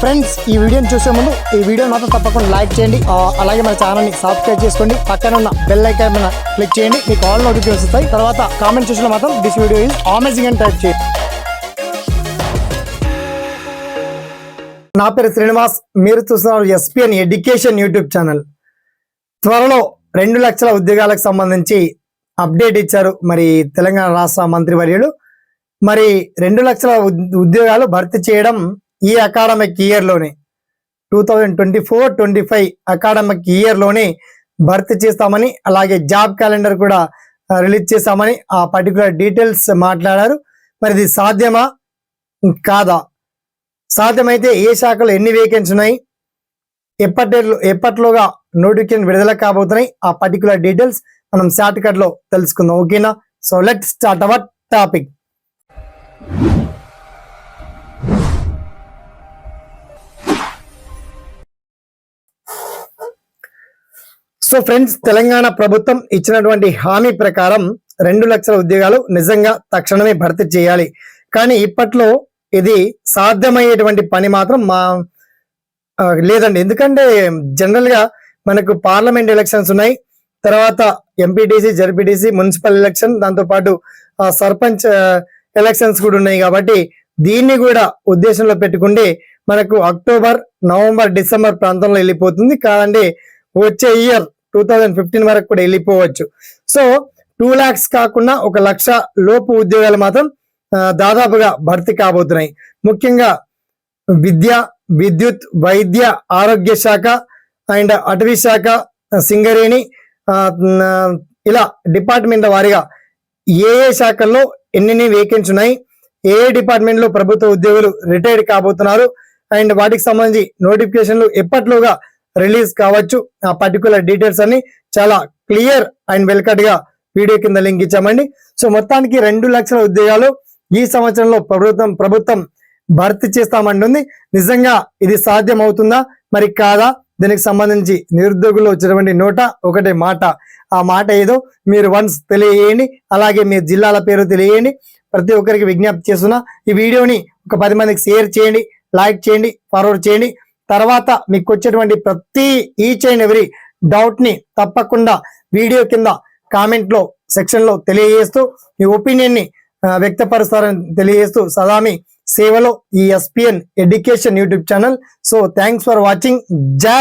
Friends ఈ వీడియోని చూసే ముందు ఈ వీడియో మాత్రం తప్పకుండా లైక్ చేయండి. అలాగే మన ఛానల్ని సబ్స్క్రైబ్ చేసుకోండి. పక్కన ఉన్న బెల్ ఐకాన్ మీద క్లిక్ చేయండి. మీకు ఆల్ నోటిఫికేషన్ వస్తాయి. తర్వాత కామెంట్ చూసిన మాత్రం దిస్ వీడియో ఈజ్ అమేజింగ్ అని టైప్ చేయండి. నా పేరు శ్రీనివాస్. మీరు చూస్తున్నారు ఎస్పీఎన్ ఎడ్యుకేషన్ యూట్యూబ్ ఛానల్ త్వరలో రెండు లక్షల ఉద్యోగాలకు సంబంధించి అప్డేట్ ఇచ్చారు. మరి తెలంగాణ రాష్ట్ర మంత్రివర్యులు. మరి రెండు లక్షల ఉద్- ఉద్యోగాలు భర్తీ చేయడం ఈ academic ఇయర్లోనే two thousand twenty four twenty five academic ఇయర్లోనే భర్తీ చేస్తామని అలాగే జాబ్ క్యాలెండర్ కూడా రిలీజ్ చేస్తామని ఆ పర్టికులర్ డీటెయిల్స్ మాట్లాడారు. మరి ఇది సాధ్యమా? కాదా? సాధ్యమైతే ఏ శాఖలో ఎన్ని వేకెన్సీ ఉన్నాయి? ఎప్పటిలో ఎప్పట్లోగా నోటిఫికేషన్ విడుదల కాబోతున్నాయి? ఆ పర్టికులర్ డీటెయిల్స్ మనం షార్ట్ కట్లో తెలుసుకుందాం. ఓకేనా? So let start our topic so friends Telangana ప్రభుత్వం ఇచ్చినటువంటి హామీ ప్రకారం రెండు లక్షల ఉద్యోగాలు నిజంగా తక్షణమే భర్తీ చేయాలి. కానీ ఇప్పట్లో ఇది సాధ్యమయ్యేటువంటి పని మాత్రం మా లేదండి. ఎందుకంటే జనరల్గా మనకు పార్లమెంట్ ఎలక్షన్స్ ఉన్నాయి. తర్వాత ఎంపీటీసీ జడ్పీటీసీ మున్సిపల్ ఎలక్షన్ దాంతోపాటు సర్పంచ్ ఎలక్షన్స్ కూడా ఉన్నాయి కాబట్టి దీన్ని కూడా ఉద్దేశంలో పెట్టుకుంటే మనకు అక్టోబర్ నవంబర్ డిసెంబర్ ప్రాంతంలో వెళ్ళిపోతుంది. కాదండి వచ్చే ఇయర్ టూ థౌజండ్ ఫిఫ్టీన్ వరకు కూడా వెళ్ళిపోవచ్చు. సో టూ ల్యాక్స్ కాకుండా ఒక లక్ష లోపు ఉద్యోగాలు మాత్రం దాదాపుగా భర్తీ కాబోతున్నాయి. ముఖ్యంగా విద్య విద్యుత్ వైద్య ఆరోగ్య శాఖ అండ్ అటవీ శాఖ సింగరేణి ఇలా డిపార్ట్మెంట్ వారిగా ఏ ఏ శాఖల్లో ఎన్ని వేకెన్సీ ఉన్నాయి ఏ ఏ డిపార్ట్మెంట్లో ప్రభుత్వ ఉద్యోగులు రిటైర్డ్ కాబోతున్నారు అండ్ వాటికి సంబంధించి నోటిఫికేషన్లు ఎప్పట్లోగా రిలీజ్ కావచ్చు. ఆ పర్టికులర్ డీటెయిల్స్ అన్ని చాలా క్లియర్ అండ్ వెల్కట్గా వీడియో కింద లింక్ ఇచ్చామండి. సో మొత్తానికి రెండు లక్షల ఉద్యోగాలు ఈ సంవత్సరంలో ప్రభుత్వం ప్రభుత్వం భర్తీ చేస్తామంటుంది. నిజంగా ఇది సాధ్యం అవుతుందా మరి కాదా? దీనికి సంబంధించి నిరుద్యోగులు వచ్చినటువంటి నోట ఒకటే మాట. ఆ మాట ఏదో మీరు వన్స్ తెలియజేయండి అలాగే మీ జిల్లాల పేరు తెలియజేయండి. ప్రతి ఒక్కరికి విజ్ఞప్తి చేస్తున్నా ఈ వీడియోని ఒక పది మందికి షేర్ చేయండి లైక్ చేయండి ఫార్వర్డ్ చేయండి. తర్వాత మీకు వచ్చేటువంటి ప్రతి ఈచ్ అండ్ ఎవ్రీ డౌట్ని తప్పకుండా వీడియో కింద కామెంట్లో సెక్షన్లో తెలియజేస్తూ మీ ఒపీనియన్ని వ్యక్తపరుస్తారని తెలియజేస్తూ సదామి సేవలో ఈ SPN education YouTube channel so thanks for watching జై